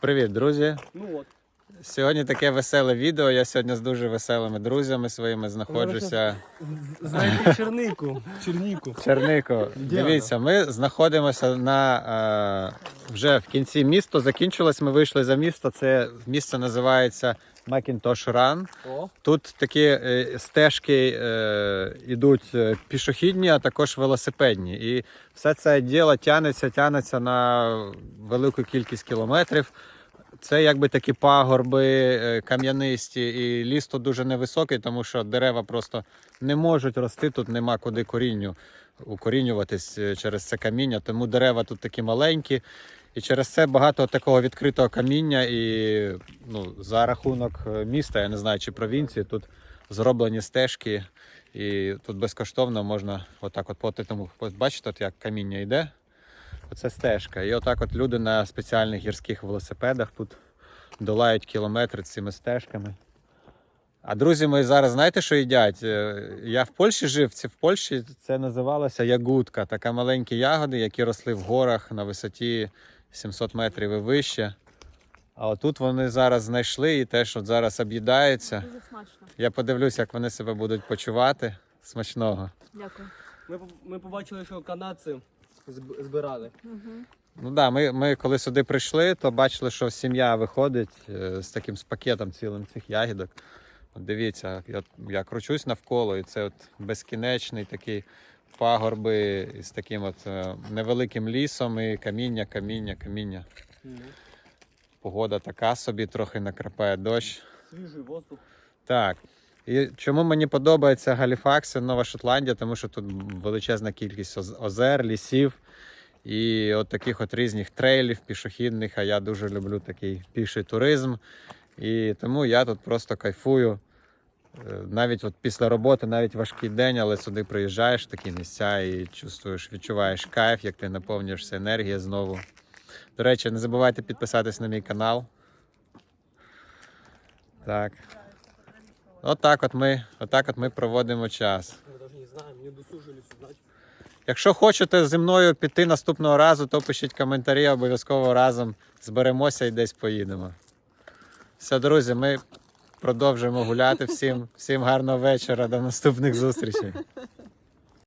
Привіт, друзі! Ну от. Сьогодні таке веселе відео. Я сьогодні з дуже веселими друзями своїми знаходжуся. Знайди чернику. Чернику. Чернико, дивіться, ми знаходимося на е, вже в кінці міста. Закінчилось. Ми вийшли за місто. Це місце називається Macintosh Run. О, Тут такі е, стежки е, ідуть е, пішохідні, а також велосипедні. І все це діло тянеться, тянеться на велику кількість кілометрів. Це якби такі пагорби е, кам'янисті, і ліс тут дуже невисокий, тому що дерева просто не можуть рости, тут нема куди корінню укорінюватись е, через це каміння. Тому дерева тут такі маленькі. І через це багато такого відкритого каміння. І ну, за рахунок е, міста, я не знаю, чи провінції, тут зроблені стежки, і тут безкоштовно можна отак от по тому. Бачите, от як каміння йде. Оце стежка. І отак от люди на спеціальних гірських велосипедах тут долають кілометри цими стежками. А друзі мої зараз знаєте, що їдять? Е, Я в Польщі жив, це в Польщі це називалося ягудка. Така маленькі ягоди, які росли в горах на висоті 700 метрів і вище. А отут вони зараз знайшли і теж от зараз об'їдаються. Дуже смачно. Я подивлюсь, як вони себе будуть почувати. Смачного. Дякую. ми, ми побачили, що канадці збирали. Угу. Ну да, ми, ми коли сюди прийшли, то бачили, що сім'я виходить е, з таким з пакетом цілим цих ягідок. От дивіться, я, я кручусь навколо, і це от безкінечний такий пагорби з таким от е, невеликим лісом і каміння, каміння, каміння. Погода така собі, трохи накрапає дощ. Свіжий воздух. Так. І чому мені подобається Галіфакс і Нова Шотландія, тому що тут величезна кількість озер, лісів і от таких от різних трейлів пішохідних. А я дуже люблю такий піший туризм. І тому я тут просто кайфую. Е, Навіть от після роботи, навіть важкий день, але сюди приїжджаєш в такі місця і чувствуєш, відчуваєш кайф, як ти наповнюєшся енергією знову. До речі, не забувайте підписатись на мій канал. Так. Отак от ми, отак от ми проводимо час. Якщо хочете зі мною піти наступного разу, то пишіть коментарі, обов'язково разом зберемося і десь поїдемо. Все, друзі, ми продовжуємо гуляти. Всім, всім гарного вечора, до наступних зустрічей.